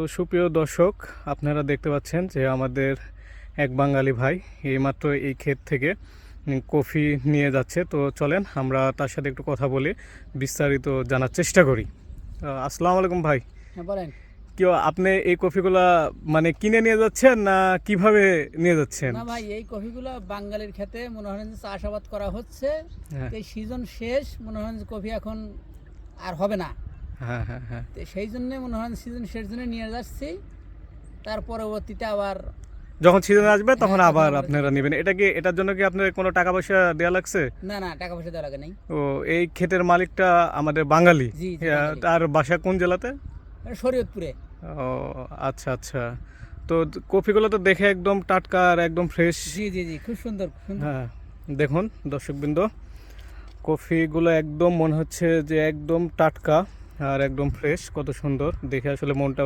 তো সুপ্রিয় দর্শক আপনারা দেখতে পাচ্ছেন যে আমাদের এক বাঙালি ভাই এইমাত্র এই ক্ষেত থেকে কফি নিয়ে যাচ্ছে। তো চলেন আমরা তার সাথে একটু কথা বলে বিস্তারিত জানার চেষ্টা করি। আসসালামু আলাইকুম ভাই। হ্যাঁ বলেন। কি আপনি এই কফিগুলা মানে কিনে নিয়ে যাচ্ছেন না কীভাবে নিয়ে যাচ্ছেন? না ভাই এই কফিগুলো বাঙালির খেতে মনে হয় যে চাষাবাদ করা হচ্ছে। হ্যাঁ। এই সিজন শেষ মনে হয় যে কফি এখন আর হবে না। হ্যাঁ হ্যাঁ হ্যাঁ। তো সেই জন্য মনে হয় সিজন শেষ জন্য নিয়ে যাচ্ছি। তার পরবর্তীতে আবার যখন সিজন আসবে তখন হ্যাঁ, আবার আপনারা নেবেন। এটা কি এটার জন্য কি আপনার কোনো টাকা পয়সা দেওয়া লাগছে? না না টাকা পয়সা দেওয়া লাগে নাই। ও এই ক্ষেতের মালিকটা আমাদের বাঙালি। বাঙালি। তার বাসা কোন জেলাতে? শরীয়তপুরে। ও আচ্ছা আচ্ছা। তো কফিগুলো তো দেখে একদম টাটকা আর একদম ফ্রেশ জি জি জি খুব সুন্দর খুব সুন্দর। হ্যাঁ দেখুন দর্শকবৃন্দ কফিগুলো একদম মনে হচ্ছে যে একদম টাটকা। আর একদম ফ্রেশ কত সুন্দর। দেখে আসলে মনটা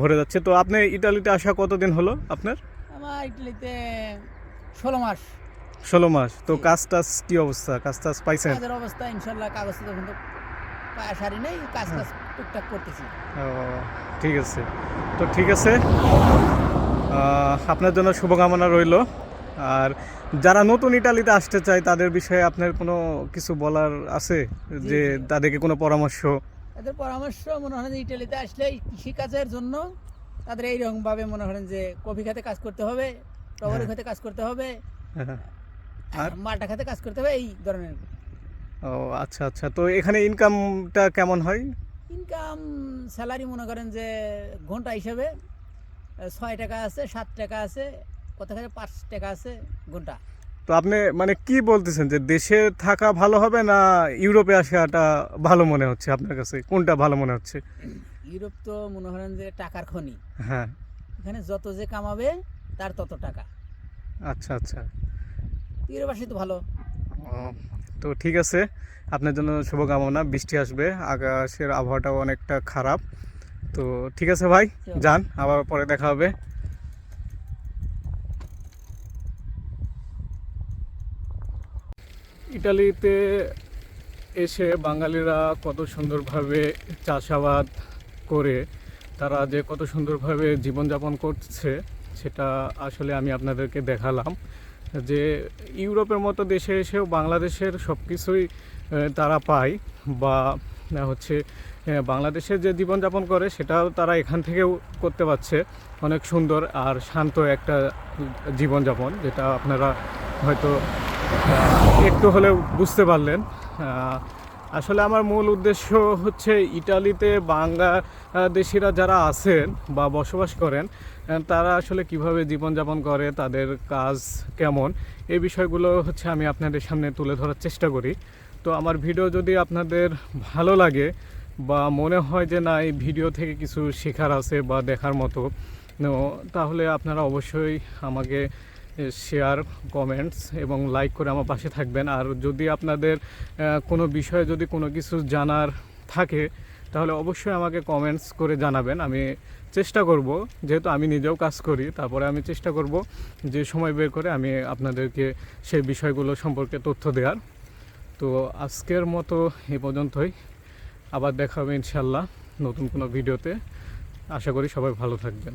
ভরে যাচ্ছে। তো আপনি ইটালিতে আসা কতদিন হলো আপনার? আমার ইটালিতে ষোলো মাস। ষোলো মাস। তো। কাজ টাজ কি অবস্থা? কাজ টাজ পাইছেন? কাজের অবস্থা ইনশাল্লাহ কাগজ তো পায়া সারি নেই কাজ হ্যাঁ। কাজ টুকটাক করতেছি। ও ঠিক আছে। তো ঠিক আছে। আপনার জন্য শুভকামনা রইল। আর যারা নতুন ইটালিতে আসতে চায় তাদের বিষয়ে আপনার কোনো কিছু বলার আছে? যে তাদেরকে কোনো পরামর্শ? এদের পরামর্শ মনে হয় যে ইটালিতে আসলে এই কৃষিকাজের জন্য তাদের এইরকম ভাবে মনে করেন যে কফি খাতে কাজ করতে হবে টগরি হ্যাঁ। খাতে কাজ করতে হবে হ্যাঁ। আর? মালটা খাতে কাজ করতে হবে এই ধরনের ও আচ্ছা আচ্ছা তো এখানে ইনকামটা কেমন হয় ইনকাম স্যালারি মনে করেন যে ঘণ্টা হিসেবে ছয় টাকা আছে সাত টাকা আছে কত পাঁচ টাকা আছে ঘণ্টা তো আপনি মানে কি বলতেছেন যে দেশে থাকা ভালো হবে না ইউরোপে আসাটা ভালো মনে হচ্ছে আপনার কাছে? কোনটা ভালো মনে হচ্ছে? ইউরোপ তো মনে করেন যে টাকার খনি। হ্যাঁ। এখানে যত যে কামাবে তার তত টাকা। আচ্ছা আচ্ছা। ইউরোপ আসলে তো ভালো। তো ঠিক আছে। আপনার জন্য শুভকামনা বৃষ্টি আসবে আকাশের আবহাওয়াটাও অনেকটা খারাপ। তো ঠিক আছে ভাই যান আবার পরে দেখা হবে। ইটালিতে এসে বাঙালিরা কত সুন্দরভাবে চাষাবাদ করে, তারা যে কত সুন্দরভাবে জীবনযাপন করছে, সেটা আসলে আমি আপনাদেরকে দেখালাম। যে ইউরোপের মতো দেশে এসেও বাংলাদেশের সব কিছুই তারা পায় বা হচ্ছে বাংলাদেশে যে জীবনযাপন করে, সেটাও তারা এখান থেকেও করতে পারছে। অনেক সুন্দর আর শান্ত একটা জীবনযাপন, যেটা আপনারা হয়তো একটু হলেও বুঝতে পারলেন। আসলে আমার মূল উদ্দেশ্য হচ্ছে ইটালিতে বাংলাদেশিরা যারা আছেন বা বসবাস করেন তারা আসলে কীভাবে জীবনযাপন করে, তাদের কাজ কেমন, এই বিষয়গুলো হচ্ছে আমি আপনাদের সামনে তুলে ধরার চেষ্টা করি। তো আমার ভিডিও যদি আপনাদের ভালো লাগে বা মনে হয় যে না, এই ভিডিও থেকে কিছু শেখার আছে বা দেখার মতো তাহলে আপনারা অবশ্যই আমাকে শেয়ার কমেন্টস এবং লাইক করে আমার পাশে থাকবেন। আর যদি আপনাদের কোনো বিষয়ে যদি কোনো কিছু জানার থাকে, তাহলে অবশ্যই আমাকে কমেন্টস করে জানাবেন। আমি চেষ্টা করব, যেহেতু আমি নিজেও কাজ করি, তারপরে আমি চেষ্টা করব যে সময় বের করে আমি আপনাদেরকে সেই বিষয়গুলো সম্পর্কে তথ্য দেওয়ার। তো আজকের মতো এ পর্যন্তই। আবার দেখা হবে ইনশাল্লাহ নতুন কোনো ভিডিওতে। আশা করি সবাই ভালো থাকবেন।